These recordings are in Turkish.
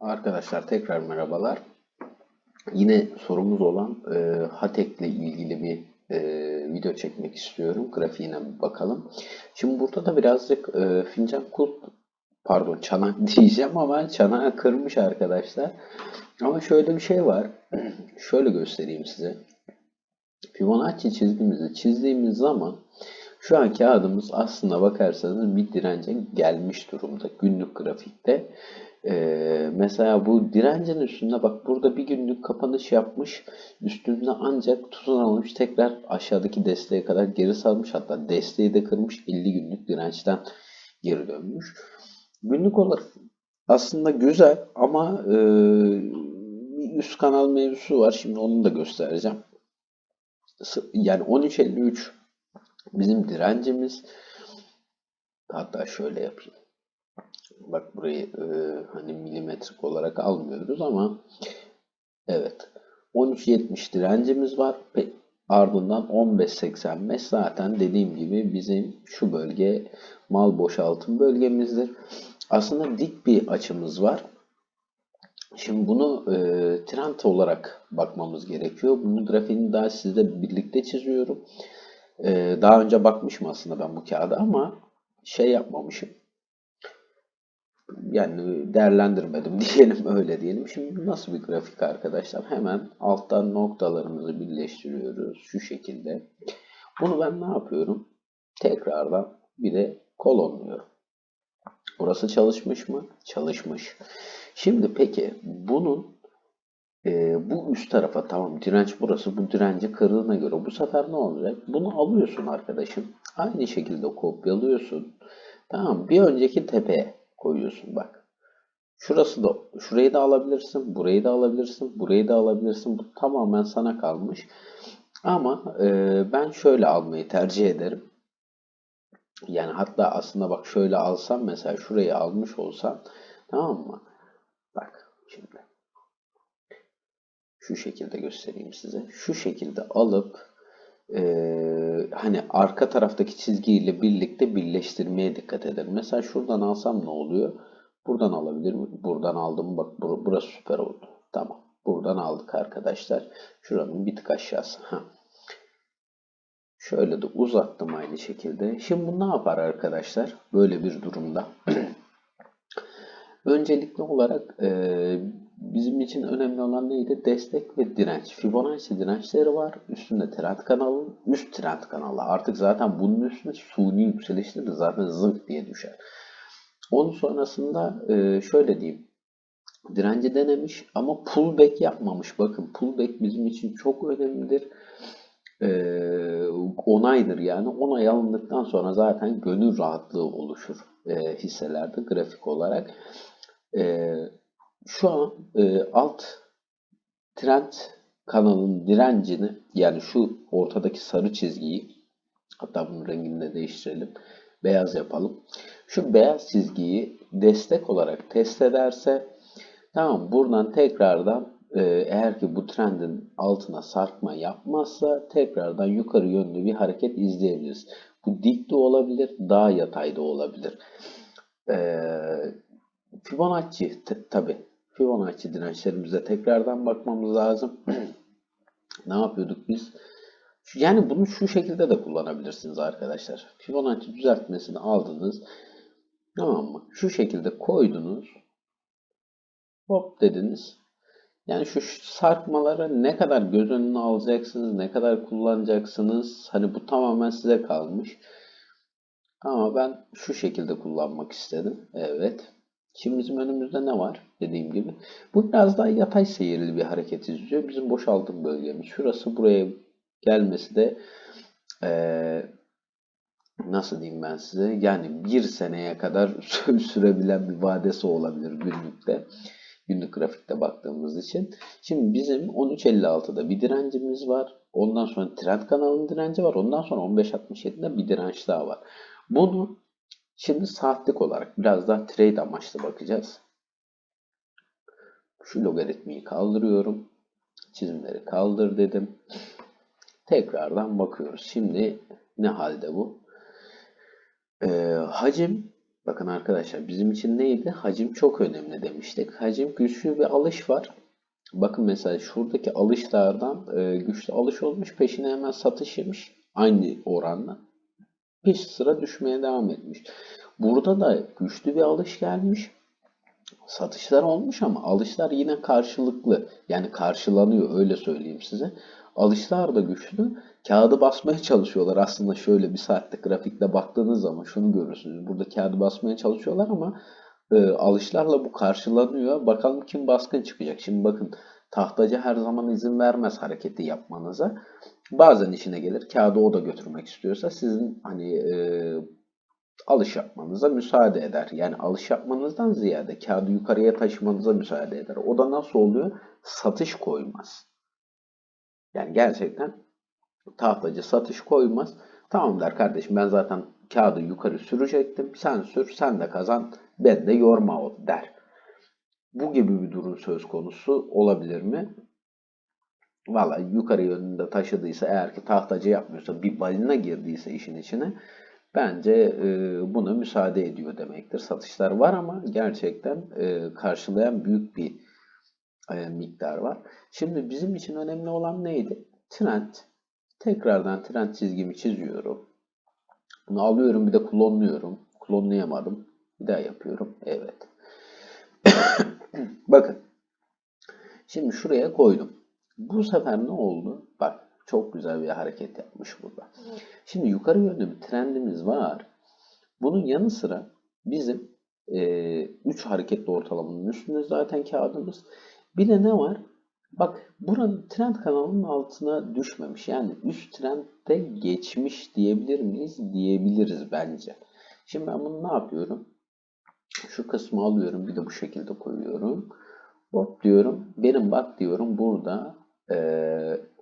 Arkadaşlar tekrar merhabalar. Yine sorumuz olan e, Hatek ile ilgili bir e, video çekmek istiyorum. Grafiğine bakalım. Şimdi burada da birazcık e, fincan kulp pardon çanak diyeceğim ama çanağı kırmış arkadaşlar. Ama şöyle bir şey var. şöyle göstereyim size. Fibonacci çizgimizi çizdiğimiz zaman şu an kağıdımız aslında bakarsanız bir dirence gelmiş durumda günlük grafikte. Ee, mesela bu direncin üstünde bak burada bir günlük kapanış yapmış. Üstünde ancak tutunamamış tekrar aşağıdaki desteğe kadar geri salmış. Hatta desteği de kırmış 50 günlük dirençten geri dönmüş. Günlük olarak aslında güzel ama e, üst kanal mevzusu var. Şimdi onu da göstereceğim. Yani 13.53 bizim direncimiz. Hatta şöyle yapayım. Bak burayı e, hani milimetrik olarak almıyoruz ama evet 13.70 direncimiz var. Ve ardından 15.85 zaten dediğim gibi bizim şu bölge mal boşaltım bölgemizdir. Aslında dik bir açımız var. Şimdi bunu e, trend olarak bakmamız gerekiyor. Bunun grafiğini daha sizle birlikte çiziyorum. E, daha önce bakmışım aslında ben bu kağıda ama şey yapmamışım yani değerlendirmedim diyelim öyle diyelim. Şimdi nasıl bir grafik arkadaşlar? Hemen alttan noktalarımızı birleştiriyoruz şu şekilde. Bunu ben ne yapıyorum? Tekrardan bir de kolonluyorum. Burası çalışmış mı? Çalışmış. Şimdi peki bunun e, bu üst tarafa tamam direnç burası bu direnci kırdığına göre bu sefer ne olacak? Bunu alıyorsun arkadaşım. Aynı şekilde kopyalıyorsun. Tamam bir önceki tepeye koyuyorsun bak. Şurası da, şurayı da alabilirsin, burayı da alabilirsin, burayı da alabilirsin. Bu tamamen sana kalmış. Ama e, ben şöyle almayı tercih ederim. Yani hatta aslında bak şöyle alsam mesela şurayı almış olsam tamam mı? Bak şimdi. Şu şekilde göstereyim size. Şu şekilde alıp e, hani arka taraftaki çizgiyle birlikte birleştirmeye dikkat ederim. Mesela şuradan alsam ne oluyor? Buradan alabilirim. Buradan aldım. Bak burası süper oldu. Tamam. Buradan aldık arkadaşlar. Şuranın bir tık aşağısı. Ha. Şöyle de uzattım aynı şekilde. Şimdi bu ne yapar arkadaşlar? Böyle bir durumda. Öncelikli olarak e, için önemli olan neydi? Destek ve direnç. Fibonacci dirençleri var. Üstünde trend kanalı, üst trend kanalı. Artık zaten bunun üstünde suni yükselişleri de zaten zınk diye düşer. Onun sonrasında e, şöyle diyeyim. Direnci denemiş ama pullback yapmamış. Bakın pullback bizim için çok önemlidir. E, onaydır yani. Onay alındıktan sonra zaten gönül rahatlığı oluşur e, hisselerde grafik olarak. E, şu an e, alt trend kanalın direncini yani şu ortadaki sarı çizgiyi hatta bunun rengini de değiştirelim. Beyaz yapalım. Şu beyaz çizgiyi destek olarak test ederse tamam buradan tekrardan e, eğer ki bu trendin altına sarkma yapmazsa tekrardan yukarı yönlü bir hareket izleyebiliriz. Bu dik de olabilir, daha yatay da olabilir. E, Fibonacci tabi Fibonacci dirençlerimize tekrardan bakmamız lazım. ne yapıyorduk biz? Yani bunu şu şekilde de kullanabilirsiniz arkadaşlar. Fibonacci düzeltmesini aldınız. Tamam mı? Şu şekilde koydunuz. Hop dediniz. Yani şu sarkmaları ne kadar göz önüne alacaksınız, ne kadar kullanacaksınız. Hani bu tamamen size kalmış. Ama ben şu şekilde kullanmak istedim. Evet. Şimdi bizim önümüzde ne var? Dediğim gibi. Bu biraz daha yatay seyirli bir hareket izliyor. Bizim boşaltım bölgemiz. Şurası buraya gelmesi de ee, nasıl diyeyim ben size? Yani bir seneye kadar sürebilen bir vadesi olabilir günlükte. Günlük grafikte baktığımız için. Şimdi bizim 13.56'da bir direncimiz var. Ondan sonra trend kanalının direnci var. Ondan sonra 15.67'de bir direnç daha var. Bunu Şimdi saatlik olarak biraz daha trade amaçlı bakacağız. Şu logaritmiyi kaldırıyorum. Çizimleri kaldır dedim. Tekrardan bakıyoruz. Şimdi ne halde bu? Ee, hacim Bakın arkadaşlar bizim için neydi? Hacim çok önemli demiştik. Hacim güçlü bir alış var. Bakın mesela şuradaki alışlardan e, güçlü alış olmuş. Peşine hemen satış yemiş. Aynı oranla. Bir sıra düşmeye devam etmiş. Burada da güçlü bir alış gelmiş. Satışlar olmuş ama alışlar yine karşılıklı. Yani karşılanıyor öyle söyleyeyim size. Alışlar da güçlü. Kağıdı basmaya çalışıyorlar. Aslında şöyle bir saatlik grafikte baktığınız zaman şunu görürsünüz. Burada kağıdı basmaya çalışıyorlar ama e, alışlarla bu karşılanıyor. Bakalım kim baskın çıkacak. Şimdi bakın tahtacı her zaman izin vermez hareketi yapmanıza. Bazen işine gelir. Kağıdı o da götürmek istiyorsa sizin hani e, alış yapmanıza müsaade eder. Yani alış yapmanızdan ziyade kağıdı yukarıya taşımanıza müsaade eder. O da nasıl oluyor? Satış koymaz. Yani gerçekten tahtacı satış koymaz. Tamam der kardeşim ben zaten kağıdı yukarı sürecektim. Sen sür, sen de kazan, ben de yorma o der. Bu gibi bir durum söz konusu olabilir mi? Valla yukarı yönünde taşıdıysa eğer ki tahtacı yapmıyorsa bir balina girdiyse işin içine bence e, buna müsaade ediyor demektir. Satışlar var ama gerçekten e, karşılayan büyük bir e, miktar var. Şimdi bizim için önemli olan neydi? Trend. Tekrardan trend çizgimi çiziyorum. Bunu alıyorum bir de klonluyorum. Klonlayamadım. Bir daha yapıyorum. Evet. Bakın. Şimdi şuraya koydum. Bu sefer ne oldu? Bak çok güzel bir hareket yapmış burada. Şimdi yukarı yönlü bir trendimiz var. Bunun yanı sıra bizim 3 e, hareketli ortalamanın üstünde zaten kağıdımız. Bir de ne var? Bak buranın trend kanalının altına düşmemiş. Yani üst trendde geçmiş diyebilir miyiz? Diyebiliriz bence. Şimdi ben bunu ne yapıyorum? Şu kısmı alıyorum. Bir de bu şekilde koyuyorum. Hop diyorum. Benim bak diyorum burada e,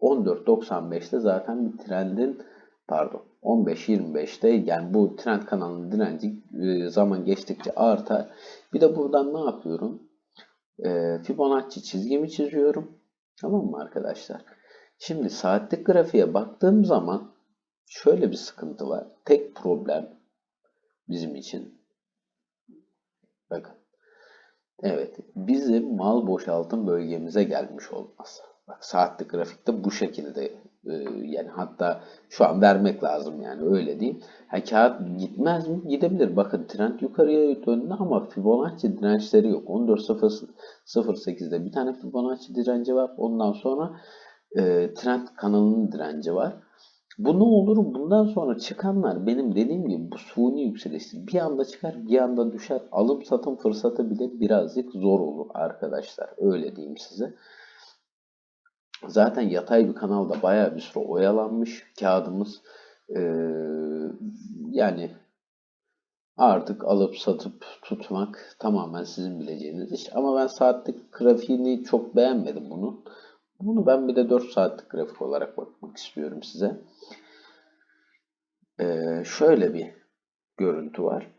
14.95'te zaten bir trendin pardon 15-25'te yani bu trend kanalının direnci e, zaman geçtikçe artar. Bir de buradan ne yapıyorum? E, Fibonacci çizgimi çiziyorum. Tamam mı arkadaşlar? Şimdi saatlik grafiğe baktığım zaman şöyle bir sıkıntı var. Tek problem bizim için. Bakın. Evet. Bizim mal boşaltım bölgemize gelmiş olması. Bak saatlik grafikte bu şekilde e, yani hatta şu an vermek lazım yani öyle değil. Ha, kağıt gitmez mi? Gidebilir. Bakın trend yukarıya döndü ama Fibonacci dirençleri yok. 14.08'de bir tane Fibonacci direnci var. Ondan sonra e, trend kanalının direnci var. Bu ne olur? Bundan sonra çıkanlar benim dediğim gibi bu suni yükselişi bir anda çıkar bir anda düşer. Alım satım fırsatı bile birazcık zor olur arkadaşlar. Öyle diyeyim size. Zaten yatay bir kanalda bayağı bir süre oyalanmış kağıdımız. Ee, yani artık alıp satıp tutmak tamamen sizin bileceğiniz iş. Ama ben saatlik grafiğini çok beğenmedim bunu. Bunu ben bir de 4 saatlik grafik olarak bakmak istiyorum size. Şöyle bir görüntü var.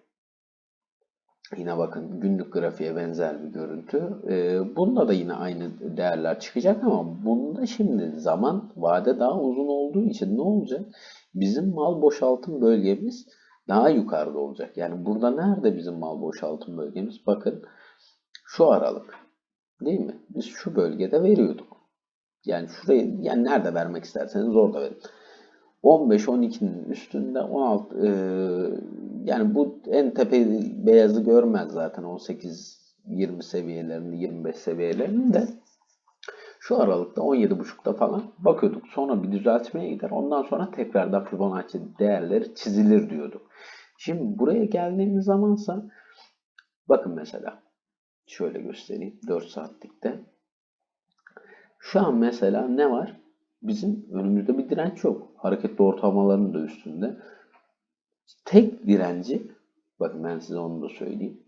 Yine bakın günlük grafiğe benzer bir görüntü. Ee, bunda da yine aynı değerler çıkacak ama bunda şimdi zaman vade daha uzun olduğu için ne olacak? Bizim mal boşaltım bölgemiz daha yukarıda olacak. Yani burada nerede bizim mal boşaltım bölgemiz? Bakın şu aralık. Değil mi? Biz şu bölgede veriyorduk. Yani şuraya yani nerede vermek isterseniz orada verin. 15-12'nin üstünde 16 e, yani bu en tepe beyazı görmez zaten 18-20 seviyelerinde 25 seviyelerinde şu aralıkta 17.5'ta falan bakıyorduk. Sonra bir düzeltmeye gider. Ondan sonra tekrardan Fibonacci değerleri çizilir diyorduk. Şimdi buraya geldiğimiz zamansa bakın mesela şöyle göstereyim 4 saatlikte. Şu an mesela ne var? Bizim önümüzde bir direnç yok. Hareketli ortalamaların da üstünde. Tek direnci, bakın ben size onu da söyleyeyim.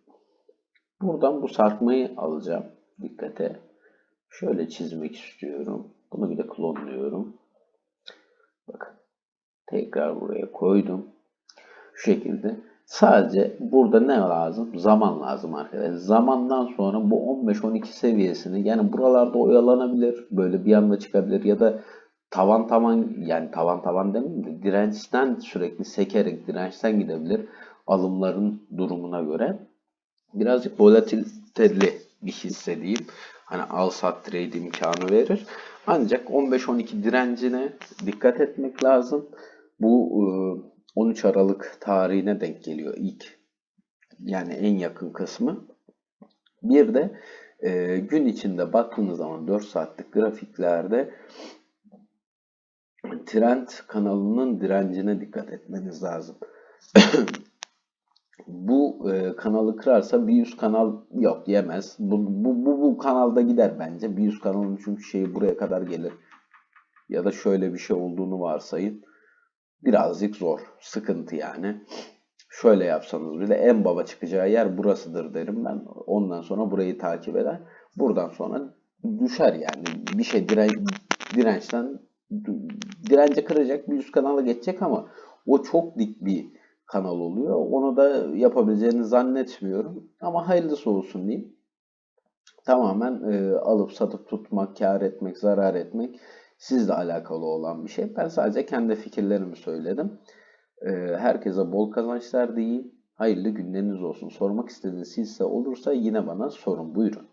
Buradan bu sarkmayı alacağım. Dikkate. Şöyle çizmek istiyorum. Bunu bir de klonluyorum. Bakın. Tekrar buraya koydum. Şu şekilde. Sadece burada ne lazım? Zaman lazım arkadaşlar. Zamandan sonra bu 15-12 seviyesini yani buralarda oyalanabilir. Böyle bir anda çıkabilir ya da tavan tavan yani tavan tavan demeyeyim de dirençten sürekli sekerek dirençten gidebilir. alımların durumuna göre birazcık volatiliteli bir hisse diyeyim. Hani al sat trade imkanı verir. Ancak 15-12 direncine dikkat etmek lazım. Bu e, 13 Aralık tarihine denk geliyor ilk yani en yakın kısmı. Bir de e, gün içinde baktığınız zaman 4 saatlik grafiklerde trend kanalının direncine dikkat etmeniz lazım. bu e, kanalı kırarsa bir üst kanal yok yemez. Bu, bu, bu, bu kanalda gider bence. Bir üst kanalın çünkü şeyi buraya kadar gelir. Ya da şöyle bir şey olduğunu varsayın. Birazcık zor. Sıkıntı yani. Şöyle yapsanız bile en baba çıkacağı yer burasıdır derim ben. Ondan sonra burayı takip eder. Buradan sonra düşer yani. Bir şey diren, dirençten dirence kıracak bir üst kanala geçecek ama o çok dik bir kanal oluyor. Onu da yapabileceğini zannetmiyorum. Ama hayırlısı olsun diyeyim. Tamamen e, alıp satıp tutmak, kar etmek, zarar etmek sizle alakalı olan bir şey. Ben sadece kendi fikirlerimi söyledim. E, herkese bol kazançlar diyeyim. Hayırlı günleriniz olsun. Sormak istediğiniz hisse olursa yine bana sorun. Buyurun.